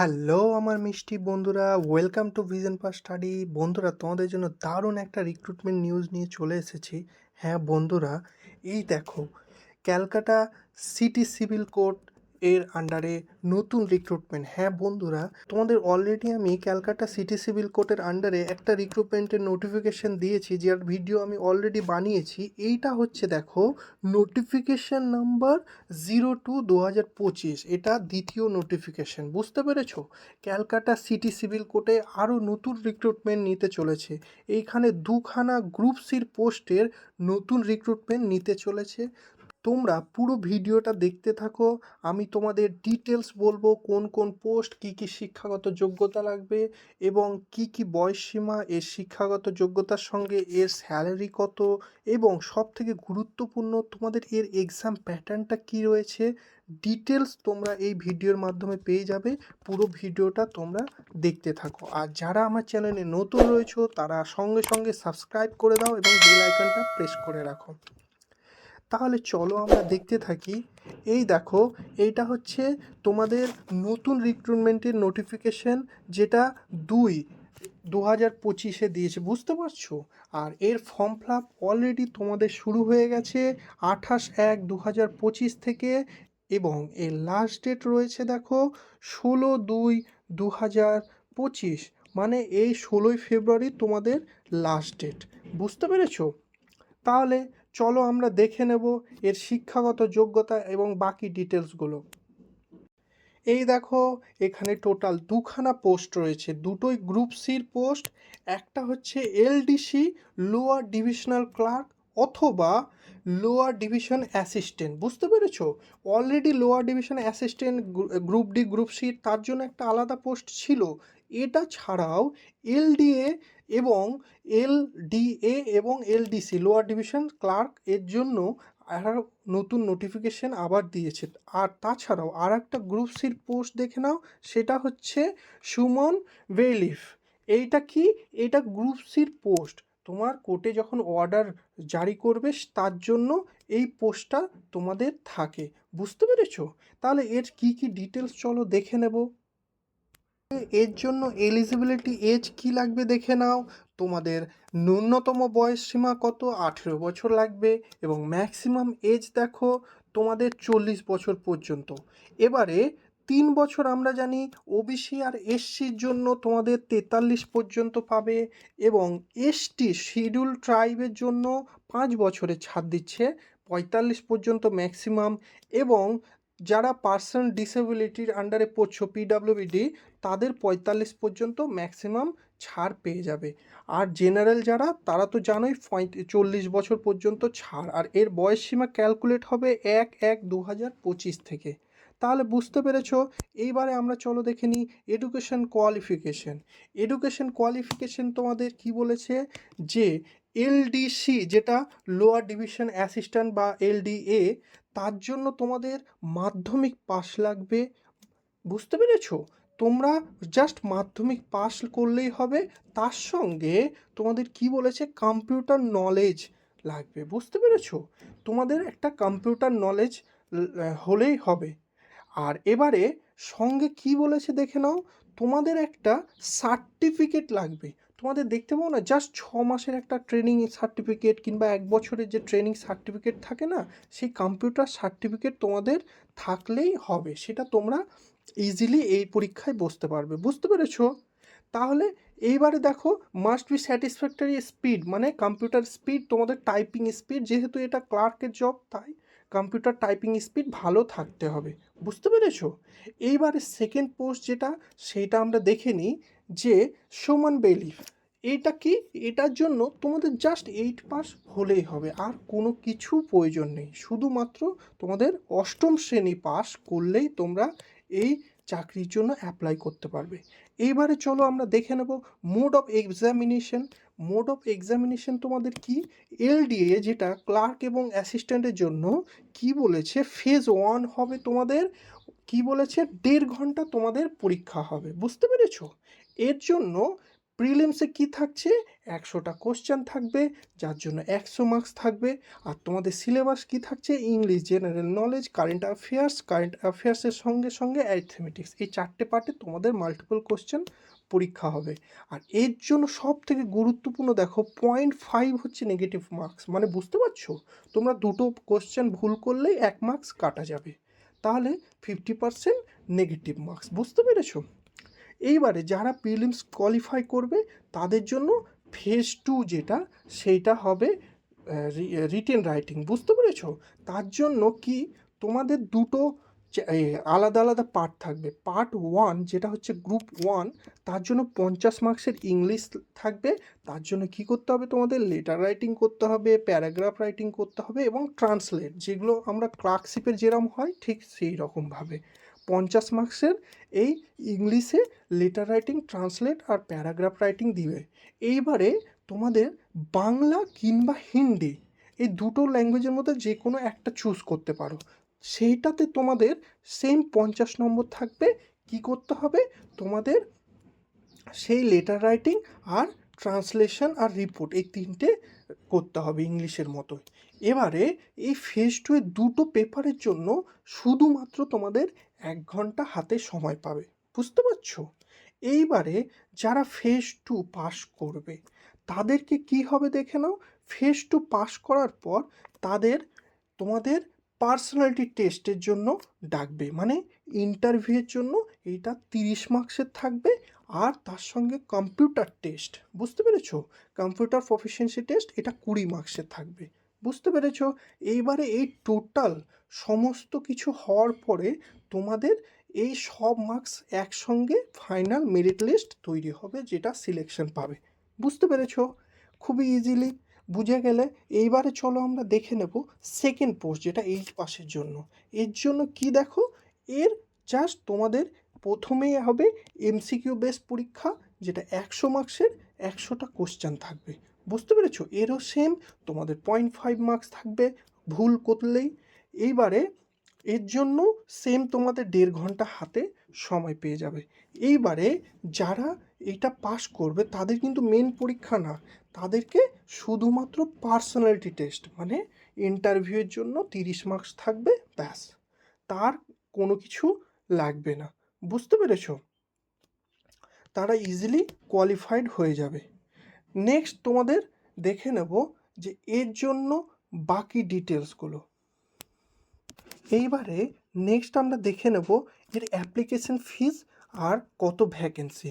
Hello আমার মিষ্টি বন্ধুরা welcome to vision pass study বন্ধুরা, তোমাদের জন্য দারুণ একটা রিক্রুটমেন্ট নিউজ নিয়ে চলে এসেছি। হ্যাঁ বন্ধুরা, এই দেখো, ক্যালকাটা সিটি সিভিল কোর্ট এর আন্ডারে নতুন রিক্রুটমেন্ট হ্যাঁ বন্ধুরা, তোমাদের অলরেডি আমি ক্যালকাটা সিটি সিভিল কোর্টের আন্ডারে একটা রিক্রুটমেন্টের নোটিফিকেশন দিয়েছি, যার ভিডিও আমি অলরেডি বানিয়েছি। এইটা হচ্ছে, দেখো নোটিফিকেশন নাম্বার জিরো টু দু হাজার পঁচিশ এটা দ্বিতীয় নোটিফিকেশন বুঝতে পেরেছ? ক্যালকাটা সিটি সিভিল কোর্টে আরও নতুন রিক্রুটমেন্ট নিতে চলেছে। এইখানে দুখানা গ্রুপ সির পোস্টের নতুন রিক্রুটমেন্ট নিতে চলেছে। তোমরা পুরো ভিডিওটা দেখতে থাকো। আমি তোমাদের ডিটেলস বলব, কোন কোন পোস্ট কী কী শিক্ষাগত যোগ্যতা লাগবে এবং কি কি বয়সসীমা এর শিক্ষাগত যোগ্যতার সঙ্গে এর স্যালারি কত এবং সব থেকে গুরুত্বপূর্ণ তোমাদের এর এক্সাম প্যাটার্নটা কী রয়েছে ডিটেলস তোমরা এই ভিডিওর মাধ্যমে পেয়ে যাবে। পুরো ভিডিওটা তোমরা দেখতে থাকো। আর যারা আমার চ্যানেলে নতুন রয়েছো, তারা সঙ্গে সঙ্গে সাবস্ক্রাইব করে দাও এবং বেল আইকনটা প্রেস করে রাখো। তাহলে চলো আমরা দেখতে থাকি। এই দেখো, এইটা হচ্ছে তোমাদের নতুন রিক্রুটমেন্টের নোটিফিকেশন যেটা দুই দু হাজার পঁচিশে দিয়েছে, বুঝতে পারছ? আর এর ফর্ম ফিল আপ অলরেডি তোমাদের শুরু হয়ে গেছে আঠাশ এক দু হাজার পঁচিশ থেকে এবং এর লাস্ট ডেট রয়েছে দেখো ষোলো দুই দু হাজার পঁচিশ মানে এই ষোলোই ফেব্রুয়ারি তোমাদের লাস্ট ডেট বুঝতে পেরেছ? তাহলে চলো আমরা দেখে নেব এর শিক্ষাগত যোগ্যতা এবং বাকি ডিটেলসগুলো। এই দেখো, এখানে টোটাল দুখানা পোস্ট রয়েছে। দুটোই গ্রুপ সির পোস্ট, একটা হচ্ছে এলডিসি, লোয়ার ডিভিশনাল ক্লার্ক অথবা লোয়ার ডিভিশন অ্যাসিস্ট্যান্ট। বুঝতে পেরেছ? Already lower division assistant group D, group C তার জন্য একটা আলাদা পোস্ট ছিল। এটা ছাড়াও এলডিএ এবং এল এলডিএ এবং এলডিসি লোয়ার ডিভিশন ক্লার্ক এর জন্য একটা নতুন নোটিফিকেশন আবার দিয়েছে। আর তাছাড়াও আর একটা গ্রুপ সির পোস্ট দেখে নাও, সেটা হচ্ছে সুমন বেলিফ। এইটা কি? এটা গ্রুপ সির পোস্ট তোমার কোর্টে যখন অর্ডার জারি করবে, তার জন্য এই পোস্টটা তোমাদের থাকে। বুঝতে পেরেছ? তাহলে এর কি কি ডিটেলস চলো দেখে নেব। এর জন্য এলিজিবিলিটি এজ কি লাগবে দেখে নাও। তোমাদের ন্যূনতম বয়স সীমা কত? আঠেরো বছর লাগবে এবং ম্যাক্সিমাম এজ দেখো তোমাদের চল্লিশ বছর পর্যন্ত। এবারে তিন বছর আমরা জানি ওবিসি আর এসসির জন্য তোমাদের তেতাল্লিশ পর্যন্ত পাবে এবং এসটি শিডিউল ট্রাইবের জন্য পাঁচ বছরে ছাড় দিচ্ছে, পঁয়তাল্লিশ পর্যন্ত ম্যাক্সিমাম এবং যারা পার্সন ডিসেবিলিটির আন্ডারে পড়ছো পিডাব্লিউবিডি তাদের পঁয়তাল্লিশ পর্যন্ত ম্যাক্সিমাম ছাড় পেয়ে যাবে। আর জেনারেল যারা, তারা তো জানোই চল্লিশ বছর পর্যন্ত ছাড়। আর এর বয়স সীমা ক্যালকুলেট হবে এক এক দু হাজার পঁচিশ থেকে। তাহলে বুঝতে পেরেছ, এইবারে আমরা চলো দেখে নিই এডুকেশন কোয়ালিফিকেশন এডুকেশন কোয়ালিফিকেশন তোমাদের কি বলেছে? যে এলডিসি যেটা লোয়ার ডিভিশন অ্যাসিস্ট্যান্ট বা এলডিএ তার জন্য তোমাদের মাধ্যমিক পাস লাগবে। বুঝতে পেরেছ? তোমরা জাস্ট মাধ্যমিক পাস করলেই হবে, তার সঙ্গে তোমাদের কি বলেছে? কম্পিউটার নলেজ লাগবে। বুঝতে পেরেছ? তোমাদের একটা কম্পিউটার নলেজ হলেই হবে। আর এবারে সঙ্গে কি বলেছে দেখে নাও? তোমাদের একটা সার্টিফিকেট লাগবে। তোমাদের দেখতে পাও না জাস্ট ছ মাসের একটা ট্রেনিং সার্টিফিকেট কিংবা এক বছরের যে ট্রেনিং সার্টিফিকেট থাকে না, সেই কম্পিউটার সার্টিফিকেট তোমাদের থাকলেই হবে। সেটা তোমরা ইজিলি এই পরীক্ষায় বসতে পারবে। বুঝতে পেরেছ? তাহলে এইবারে দেখো মাস্ট বি স্যাটিসফ্যাক্টরি স্পিড মানে কম্পিউটার স্পিড তোমাদের টাইপিং স্পিড যেহেতু এটা ক্লার্কের জব তাই কম্পিউটার টাইপিং স্পিড ভালো থাকতে হবে। বুঝতে পেরেছ? এইবারে সেকেন্ড পোস্ট যেটা, সেটা আমরা দেখে নিই, যে সোমান বেলিফ এইটা কি? এটার জন্য তোমাদের জাস্ট এইট পাস হলেই হবে। আর কোনো কিছু প্রয়োজন নেই। শুধুমাত্র তোমাদের অষ্টম শ্রেণি পাস করলেই তোমরা এই চাকরির জন্য অ্যাপ্লাই করতে পারবে। এইবারে চলো আমরা দেখে নেব mode of examination mode of examination তোমাদের কি? এলডিএ যেটা ক্লার্ক এবং অ্যাসিস্ট্যান্টের জন্য কি বলেছে? ফেজ ওয়ান হবে তোমাদের, কি বলেছে? দেড় ঘণ্টা তোমাদের পরীক্ষা হবে। বুঝতে পেরেছ? এর জন্য প্রিলিমসে কি থাকছে? একশোটা কোশ্চেন থাকবে, যার জন্য একশো মার্কস থাকবে। আর তোমাদের সিলেবাস কি থাকছে? English general knowledge current affairs current অ্যাফেয়ার্সের সঙ্গে সঙ্গে অ্যারিথমেটিক্স এই চারটে পার্টে তোমাদের মাল্টিপল কোশ্চেন পরীক্ষা হবে। আর এর জন্য সব থেকে গুরুত্বপূর্ণ দেখো পয়েন্ট ফাইভ হচ্ছে নেগেটিভ মার্কস মানে বুঝতে পারছ? তোমরা দুটো কোশ্চেন ভুল করলেই এক মার্কস কাটা যাবে। তাহলে ফিফটি পার্সেন্ট নেগেটিভ মার্কস বুঝতে পেরেছ? এইবারে যারা প্রিলিমস কোয়ালিফাই করবে, তাদের জন্য ফেজ টু যেটা, সেইটা হবে রিটেন রাইটিং বুঝতে পেরেছ? তার জন্য কি তোমাদের দুটো আলাদা আলাদা পার্ট থাকবে। পার্ট ওয়ান যেটা হচ্ছে গ্রুপ ওয়ান তার জন্য পঞ্চাশ মার্কসের ইংলিশ থাকবে। তার জন্য কি করতে হবে তোমাদের? লেটার রাইটিং করতে হবে প্যারাগ্রাফ রাইটিং করতে হবে এবং ট্রান্সলেট যেগুলো আমরা ক্লার্কশিপের যেরকম হয়, ঠিক সেই রকমভাবে পঞ্চাশ মার্কসের এই ইংলিশে লেটার রাইটিং ট্রান্সলেট আর প্যারাগ্রাফ রাইটিং দিবে। এইবারে তোমাদের বাংলা কিংবা হিন্দি এই দুটো ল্যাঙ্গুয়েজের মধ্যে যে কোনো একটা চুজ করতে পারো। সেইটাতে তোমাদের সেম পঞ্চাশ নম্বর থাকবে। কি করতে হবে? তোমাদের সেই লেটার রাইটিং আর ট্রান্সলেশন আর রিপোর্ট এই তিনটে করতে হবে ইংলিশের মতো। এবারে এই ফেজ টু এর দুটো পেপারের জন্য শুধুমাত্র তোমাদের এক ঘণ্টা হাতে সময় পাবে। বুঝতে পারছ? এইবারে যারা ফেজ টু পাস করবে, তাদেরকে কি হবে দেখে নাও। ফেজ টু পাস করার পর তাদের, তোমাদের পার্সোনালিটি টেস্টের জন্য ডাকবে। মানে ইন্টারভিউয়ের জন্য এইটা তিরিশ মার্কসের থাকবে আর তার সঙ্গে কম্পিউটার টেস্ট বুঝতে পেরেছ? কম্পিউটার প্রফিসিয়েন্সি টেস্ট এটা কুড়ি মার্কসের থাকবে। বুঝতে পেরেছ? এইবারে এই টোটাল সমস্ত কিছু হওয়ার পরে তোমাদের এই সব মার্কস একসঙ্গে ফাইনাল মেরিট লিস্ট তৈরি হবে, যেটা সিলেকশন পাবে। বুঝতে পেরেছ? খুবই ইজিলি বুঝে গেলে। এইবারে চলো আমরা দেখে নেব সেকেন্ড পোস্ট যেটা এইচ পাসের জন্য। এর জন্য কি দেখো? এর জাস্ট তোমাদের প্রথমেই হবে এমসিকিউ বেস পরীক্ষা, যেটা একশো মার্কসের একশোটা কোশ্চেন থাকবে। বুঝতে পেরেছ? এরও সেম তোমাদের পয়েন্ট ফাইভ মার্কস থাকবে। ভুল করলেই এইবারে এর জন্য সেম তোমাদের দেড় ঘণ্টা হাতে সময় পেয়ে যাবে। এইবারে যারা এটা পাস করবে, তাদের কিন্তু মেন পরীক্ষা না, তাদেরকে শুধুমাত্র পার্সোনালিটি টেস্ট মানে ইন্টারভিউয়ের জন্য তিরিশ মার্কস থাকবে, ব্যাস। তার কোনো কিছু লাগবে না। বুঝতে পেরেছ? তারা ইজিলি কোয়ালিফাইড হয়ে যাবে। নেক্সট তোমাদের দেখে নেব যে এর জন্য বাকি ডিটেলসগুলো এইবারে নেক্সট আমরা দেখে নেব এর অ্যাপ্লিকেশন ফিজ আর কত ভ্যাকেন্সি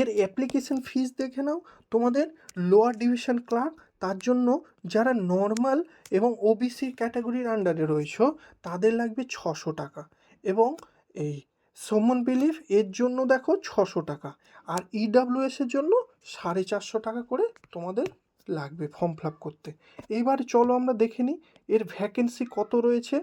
এর অ্যাপ্লিকেশন ফিজ দেখে নাও, তোমাদের লোয়ার ডিভিশন ক্লার্ক তার জন্য যারা নর্মাল এবং ওবিসি ক্যাটাগরির আন্ডারে রয়েছ, তাদের লাগবে ছশো টাকা এবং এই সমন বিলিফ এর জন্য দেখো ছশো টাকা আর ইডাব্লিউএস এর জন্য সাড়ে চারশো টাকা করে তোমাদের লাগবে ফর্ম ফিল করতে। এইবার চলো আমরা দেখে নিই, এর ভ্যাকেন্সি কত রয়েছে?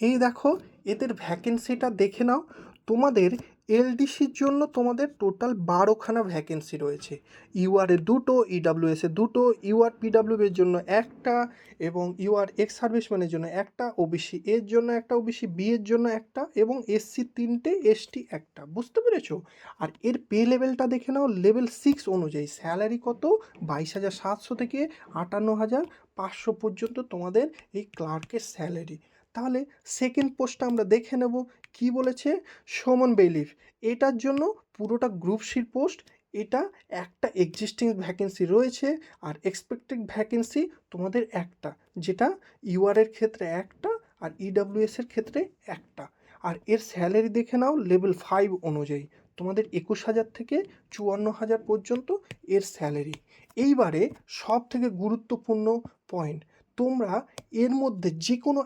এই দেখো, এদের ভ্যাকেন্সিটা দেখে নাও। তোমাদের এলডিসির জন্য তোমাদের টোটাল বারোখানা ভ্যাকেন্সি রয়েছে। ইউআর এ দুটো ইডাব্লিউএস এ দুটো ইউআর পিডাব্লিউ এর জন্য একটা এবং ইউআর এক্স সার্ভিসম্যানের জন্য একটা ওবিসি এর জন্য একটা ওবিসি বি এর জন্য একটা এবং এসসি তিনটে এসটি একটা। বুঝতে পেরেছ? আর এর পে লেভেলটা দেখে নাও লেভেল সিক্স অনুযায়ী স্যালারি কত? বাইশ হাজার সাতশো থেকে আটান্ন হাজার পাঁচশো পর্যন্ত তোমাদের এই ক্লার্কের স্যালারি তাহলে সেকেন্ড পোস্টটা আমরা দেখে নেব, কি বলেছে? সোমন বেলিফ এটার জন্য পুরোটা গ্রুপ সির পোস্ট এটা একটা এক্সিস্টিং ভ্যাকেন্সি রয়েছে আর এক্সপেক্টেড ভ্যাকেন্সি তোমাদের একটা, যেটা ইউআর এর ক্ষেত্রে একটা আর ইডাব্লিউএস এর ক্ষেত্রে একটা। আর এর স্যালারি দেখে নাও লেভেল ফাইভ অনুযায়ী, তোমাদের একুশ হাজার থেকে চুয়ান্ন হাজার পর্যন্ত এর স্যালারি এইবারে সব থেকে গুরুত্বপূর্ণ পয়েন্ট তোমরা এর মধ্যে যে কোনো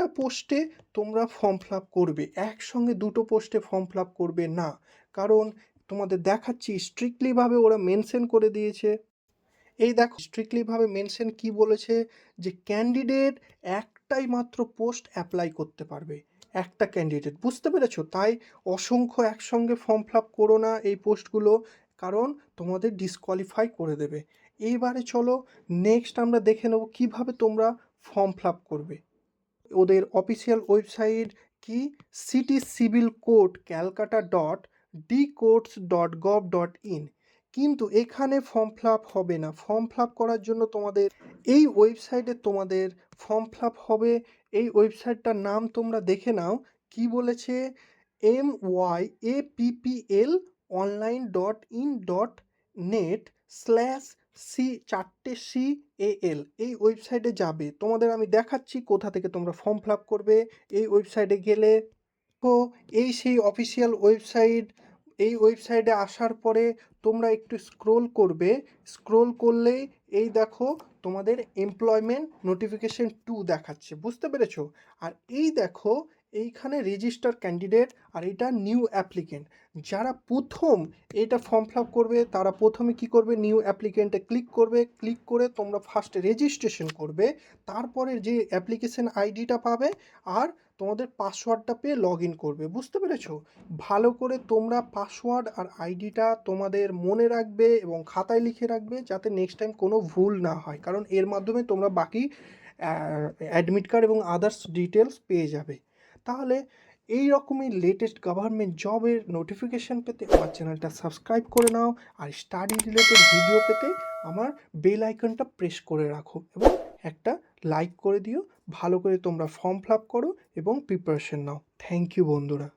একটা পোস্টে তোমরা ফর্ম ফিল আপ করবে। একসঙ্গে দুটো পোস্টে ফর্ম ফিল আপ করবে না। কারণ তোমাদের দেখাচ্ছি স্ট্রিক্টলিভাবে ওরা মেনশন করে দিয়েছে। এই দেখো স্ট্রিক্টলিভাবে মেনশন কি বলেছে? যে ক্যান্ডিডেট একটাই মাত্র পোস্ট অ্যাপ্লাই করতে পারবে। একটা ক্যান্ডিডেট বুঝতে পেরেছ? তাই অসংখ্য একসঙ্গে ফর্ম ফিল আপ করো না এই পোস্টগুলো কারণ তোমাদের ডিসকোয়ালিফাই করে দেবে। এইবারে চলো নেক্সট আমরা দেখে নেব কীভাবে তোমরা ফর্ম ফিল আপ করবে। ওদের অফিসিয়াল ওয়েবসাইট কি? City civil court Calcutta dot D courts dot gov dot in কিন্তু এখানে ফর্ম ফিল আপ হবে না। ফর্ম ফিল আপ করার জন্য তোমাদের এই ওয়েবসাইটে তোমাদের ফর্ম ফিল আপ হবে। এই ওয়েবসাইটটার নাম তোমরা দেখে নাও। কি বলেছে? M Y A PPL online dot in dot net slash C চারটে সি এ এল এই ওয়েবসাইটে যাবে। তোমাদের আমি দেখাচ্ছি কোথা থেকে তোমরা ফর্ম ফিল আপ করবে। এই ওয়েবসাইটে গেলে তো এই সেই অফিসিয়াল ওয়েবসাইট এই ওয়েবসাইটে আসার পরে তোমরা একটু স্ক্রোল করবে। স্ক্রোল করলেই এই দেখো তোমাদের এমপ্লয়মেন্ট নোটিফিকেশন টু দেখাচ্ছে। বুঝতে পেরেছ? আর এই দেখো এইখানে রেজিস্টার ক্যান্ডিডেট আর এটা নিউ অ্যাপ্লিকেন্ট যারা প্রথম এটা ফর্ম ফিল করবে, তারা প্রথমে কি করবে? নিউ অ্যাপ্লিকেন্টে ক্লিক করবে। ক্লিক করে তোমরা ফার্স্ট রেজিস্ট্রেশন করবে। তারপরে যে অ্যাপ্লিকেশন আইডিটা পাবে আর তোমাদের পাসওয়ার্ডটা পেয়ে লগ ইন করবে। বুঝতে পেরেছ? ভালো করে তোমরা পাসওয়ার্ড আর আইডিটা তোমাদের মনে রাখবে এবং খাতায় লিখে রাখবে যাতে নেক্সট টাইম কোনো ভুল না হয়। কারণ এর মাধ্যমে তোমরা বাকি অ্যাডমিট কার্ড এবং আদার্স ডিটেলস পেয়ে যাবে। তাহলে এই রকমই লেটেস্ট গভর্নমেন্ট জবের নোটিফিকেশান পেতে আমার চ্যানেলটা সাবস্ক্রাইব করে নাও আর স্টাডি রিলেটেড ভিডিও পেতে আমার বেল আইকনটা প্রেস করে রাখো এবং একটা লাইক করে দিও। ভালো করে তোমরা ফর্ম ফিল আপ করো এবং প্রিপারেশন নাও। থ্যাংক ইউ বন্ধুরা।